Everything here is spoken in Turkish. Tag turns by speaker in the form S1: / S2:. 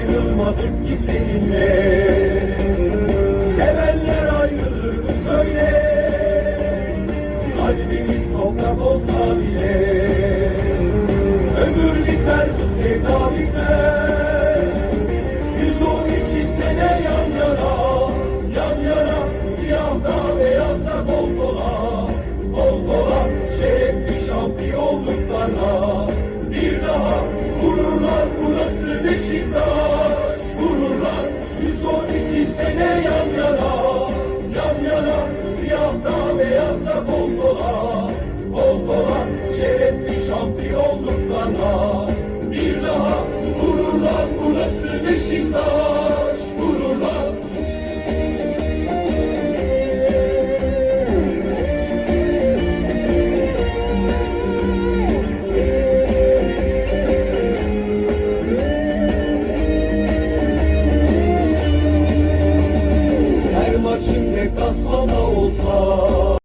S1: kaldık ki seninle. Sevenler ayrılır mı söyle. Kalbimiz toprak olsa bile. Ömür biter bu sevda biter. 112 sene yan yana Yan yana siyahta beyazda bol dola Bol dola şerefli şampiyonluklarla Bir daha gururlar burası Beşiktaş Gururlar 112 sene yan yana Yan yana siyahta beyazda bol dola Bol dola şerefli şampiyonluklarla. Bir daha gururlar burası Beşiktaş Maçın deplasmanda olsa